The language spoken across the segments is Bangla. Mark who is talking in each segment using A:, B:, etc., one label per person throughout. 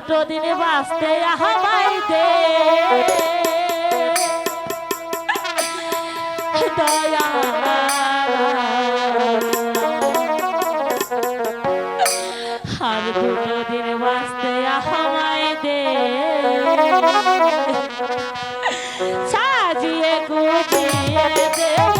A: দুটো দিন বাঁচতে দয়া আর দুটো বাঁচতে দে। সাজিয়ে গুজিয়ে দেব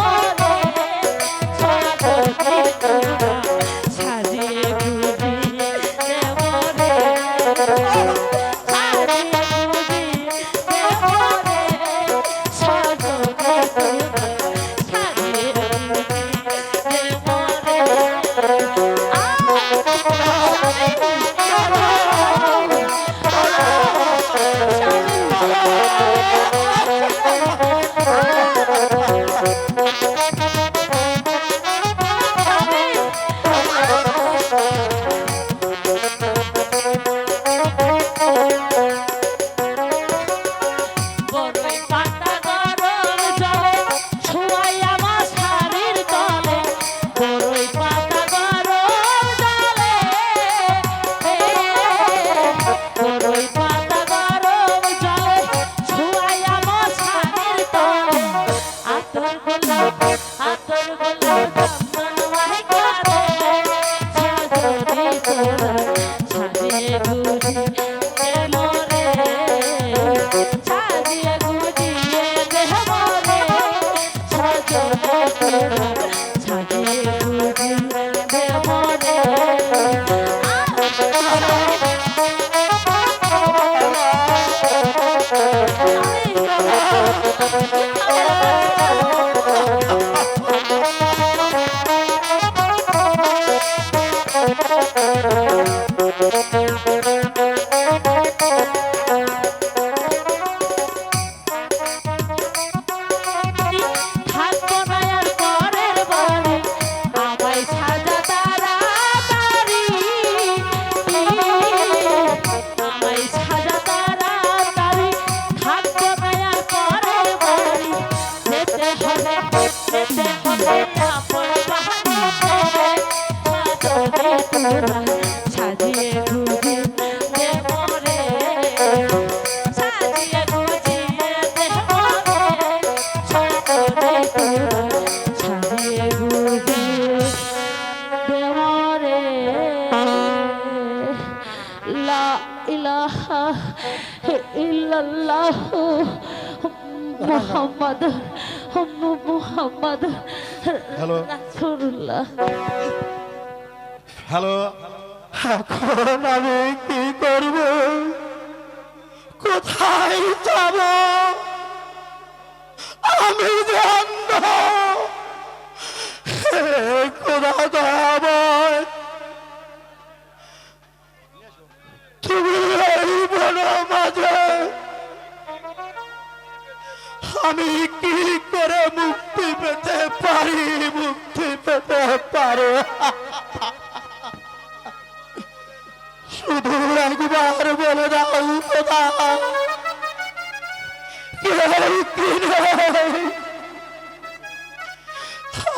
B: হ্যালো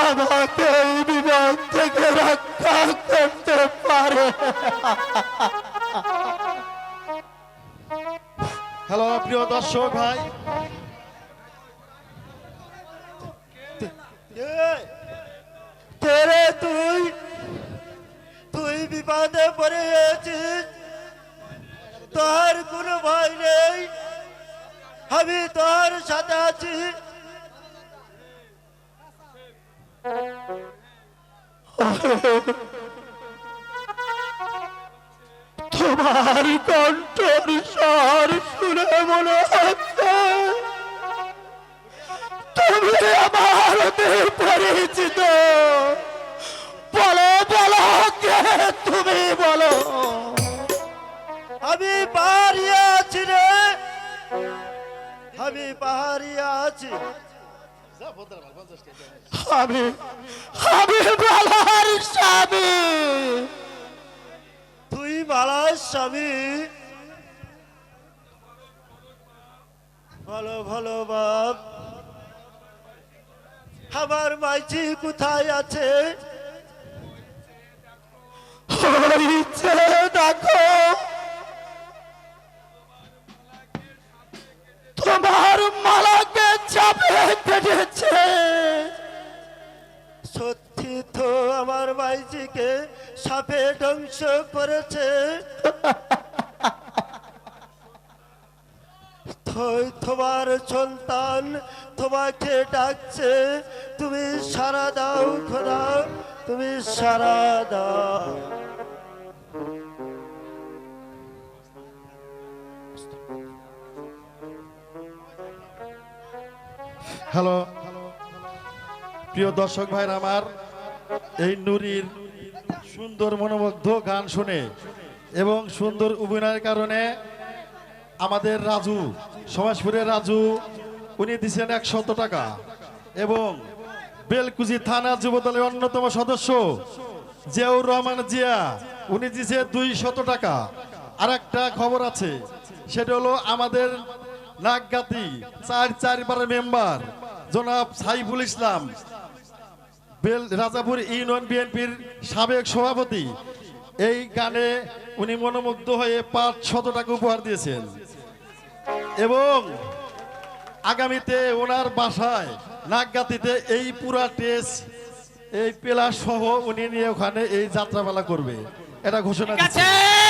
C: আমাকে এই বিপদ থেকে রক্ষা করতে পারে
B: হ্যালো প্রিয় দর্শক ভাই।
C: তেরে তুই তুই বিপদে পড়ে গেছিস তোর কোনো ভয় নেই। আমি তোর সাথে আছি। তোমার কণ্ঠর স্বর শুনে মনে হচ্ছে তুমি আমার পরিচিত বলো বলো কে তুমি বলো? আমি আছি রে। আমি পাহাড়ি আছি। আমি আমি বালার স্বামী। তুই বালার স্বামী। ভালো ভালো বাপ। আমার মাইজি কোথায় আছে? দেখো।
D: তোমার মালাকে চাপে কেটেছে সত্যি তো আমার ভাইজিকে সাপে ধ্বংস করেছে। তোমার সন্তান তোমাকে ডাকছে, তুমি সারা দাও খোদা, তুমি সারা দাও।
B: হ্যালো। প্রিয় দর্শক ভাইরা আমার, এই নুরির সুন্দর মনোমুগ্ধ গান শুনে এবং সুন্দর অভিনয়ের কারণে আমাদের রাজু, সমাজপুরের রাজু, উনি দিচ্ছেন একশত টাকা এবং বেলকুজি থানা যুবদলের অন্যতম সদস্য জিয়াউর রহমান জিয়া, উনি দিছে দুই শত টাকা। আর একটা খবর আছে, সেটা হলো আমাদের নাগগাতি চার চারবারের মেম্বার। জনাব সাইফুল ইসলাম বেল রাজাপুর ইউনিয়ন বিএনপির সাবেক সভাপতি। এই গানে উনি মনোমুগ্ধ হয়ে পাঁচ শত টাকা উপহার দিয়েছেন। এবং আগামীতে ওনার বাসায় নাগগাতিতে এই পুরা টেস্ট এই পেলা সহ উনি নিয়ে ওখানে এই যাত্রাপালা করবে। এটা ঘোষণা দিচ্ছে।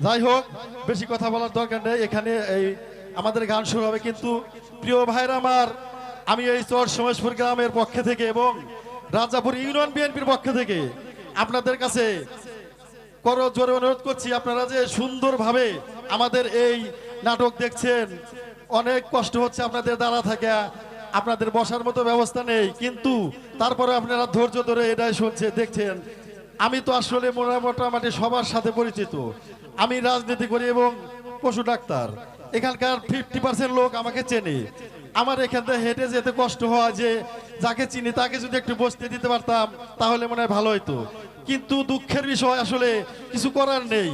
B: যাই হোক, বেশি কথা বলার দরকার নেই। এখানে এই আমাদের গান শুরু হবে, কিন্তু প্রিয় ভাইরা আমার, আমি এই চর সমেশপুর গ্রামের পক্ষে থেকে এবং রাজাপুর ইউনিয়ন বিএনপির পক্ষ থেকে আপনাদের কাছে করো, জোরে অনুরোধ করছি আপনারা যে সুন্দরভাবে আমাদের এই নাটক দেখছেন, অনেক কষ্ট হচ্ছে আপনাদের দ্বারা থাকে, আপনাদের বসার মতো ব্যবস্থা নেই, কিন্তু তারপরে আপনারা ধৈর্য ধরে এটাই শুনছে, দেখছেন। আমি তো আসলে মোটা- মোটামুটি সবার সাথে পরিচিত। আমি রাজনীতি করি এবং পশু ডাক্তার। এখানকার ফিফটি পার্সেন্ট লোক আমাকে চেনে। আমার এখান থেকে হেঁটে যেতে কষ্ট হয় যে, যাকে চিনি তাকে যদি একটু বসতে দিতে পারতাম, তাহলে মনে হয় ভালো হতো কিন্তু দুঃখের বিষয় আসলে কিছু করার নেই।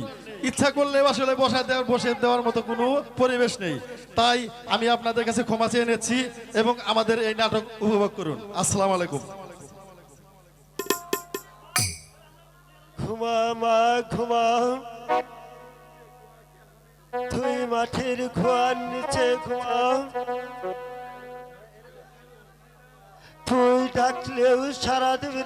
B: ইচ্ছা করলে আসলে বসা দেওয়ার, বসে দেওয়ার মতো কোনো পরিবেশ নেই। তাই আমি আপনাদের কাছে ক্ষমা চেয়ে নিচ্ছি এবং আমাদের এই নাটক উপভোগ করুন। আসসালামু আলাইকুম।
D: ঘুমা মা, ঘুমা। মাটির খোয়ার নিচে ঘুমা তুই ডাকলেও সারা দিবি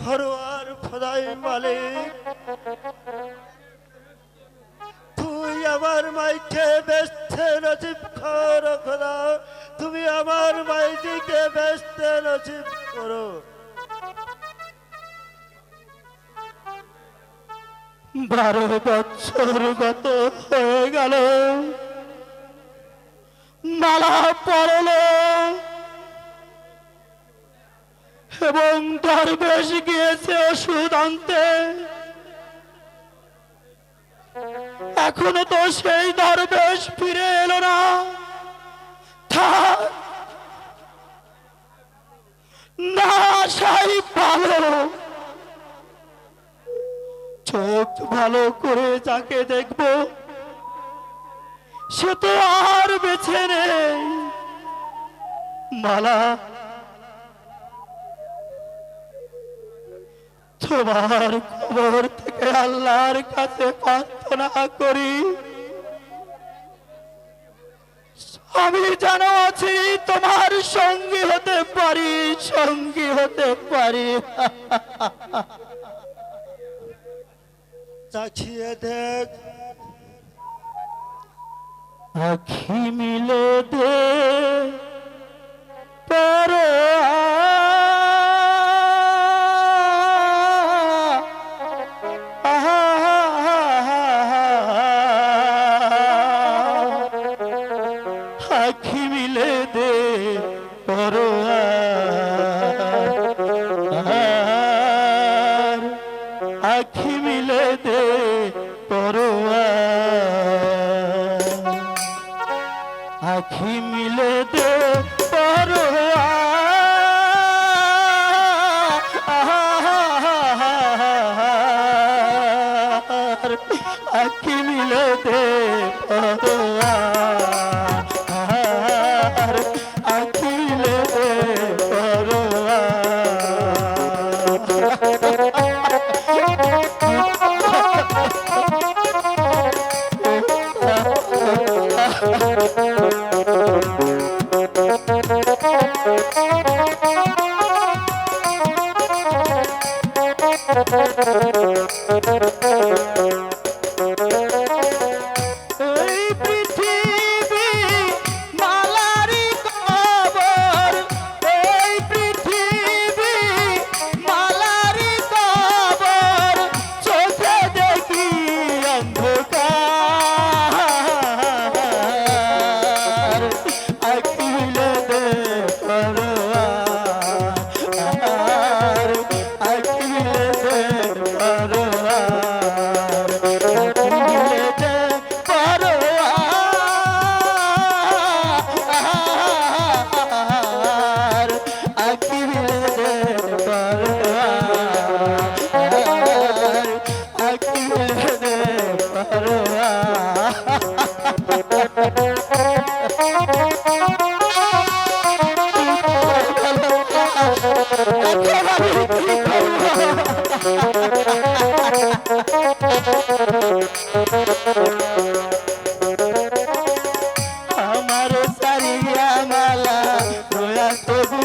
D: ফরোয়ার ফদাই মালিক, তুই আমার মাইকে বেসতে নজিব কর খোদা। তুমি আমার মাইকে বেসতে নজিব করো। বারো বছর গত হয়ে গেল। মালা পড়ল। এবং দরবেশ গিয়েছে ওষুধ আনতে। এখনও তো সেই দরবেশ ফিরে এলো না। না, সাই ভালো চোখ ভালো করে যাকে দেখব, সে তো আর বেছে নেই। মালা, তোমার খবর থেকে আল্লাহর কাছে প্রার্থনা করি। আমি যেন আছি তোমার সঙ্গী হতে পারি, সঙ্গী হতে পারি। তাকিয়ে দেখ। আখি মিলে দে পরে আখি মিলে দে পরোয়ার আখি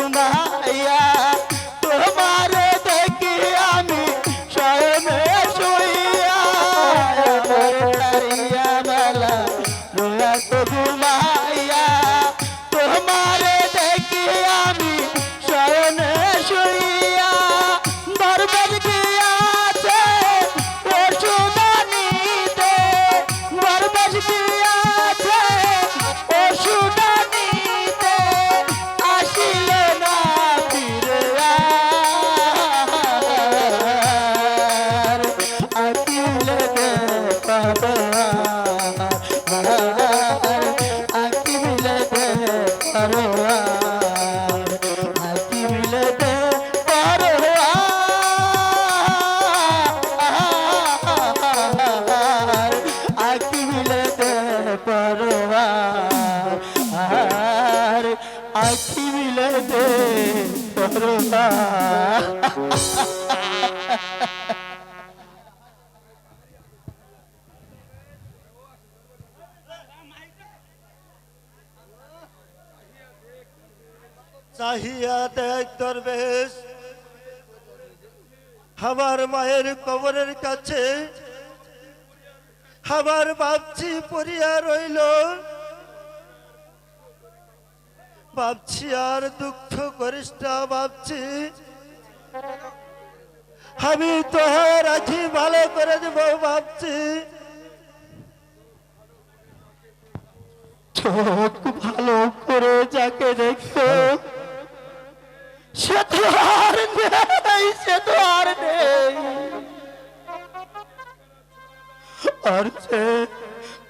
D: ঘুমাইয়া তোমার আকিল দে
C: চাহিয়া দেখ দরবেশ আমার মায়ের কবরের কাছে। আমার বাপছি পড়িয়া রইল। ভাবছি আর দুঃখ করিস ভাবছি। আমি তো রাখি, ভালো করে দেব ভাবছি।
D: চোখ ভালো করে যাকে দেখো, সে তো আর নেই, সে তো আর নেই। আর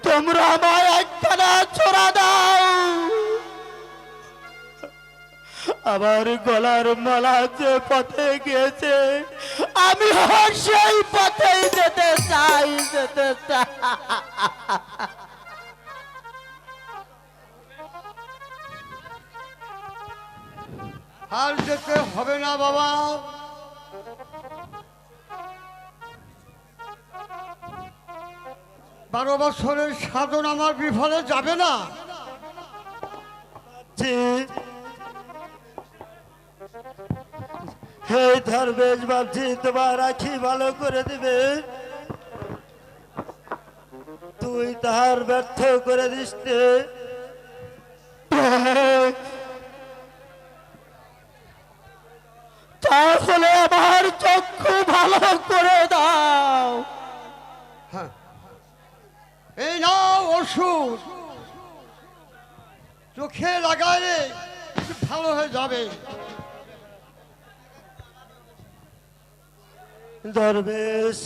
D: তোমরা আমায় একখানা ছোড়া দাও। আমার গলার মালা যে পথে গিয়েছে আমি সেই পথেই যেতে চাই যেতে চাই।
E: আর যেতে হবে না বাবা। বারো বছরের সাধন আমার বিফলে যাবে না।
C: হে ধর্মেশ ভাবছি তোমার রাখি ভালো করে দিবে? তুই তাহার ব্যর্থ করে দিস।
D: তাহলে আমার চক্ষু ভালো করে দাও।
E: হ্যাঁ। এই নাও ওষুধ। চোখে লাগালে ভালো হয়ে যাবে।
C: দরবেশ।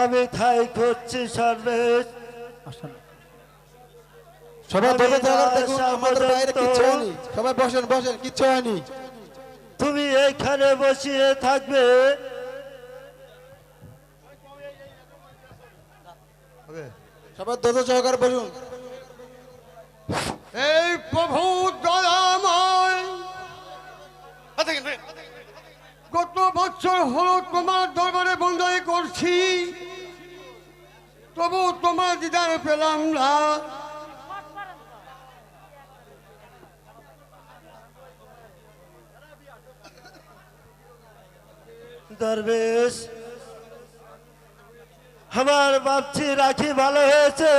C: আমি থাই করছি সর্বেশ।
F: সবাই বসে থাকুন দেখুন আমাদের বাইরে কিচ্ছু হয়নি। সবাই বসেন বসেন কিচ্ছু হয়নি।
C: তুমি এখানে বসিয়ে থাকবে।
F: সবাই দোষ সহকারে বসুন।
E: এই প্রভু দয়াময়। গত বছর হলো তোমার দরবারে বন্দাই করছি? তবু তোমার দিদার পেলাম না।
C: দরবেশ, আমার ভাবছি রাখি ভালো হয়েছে।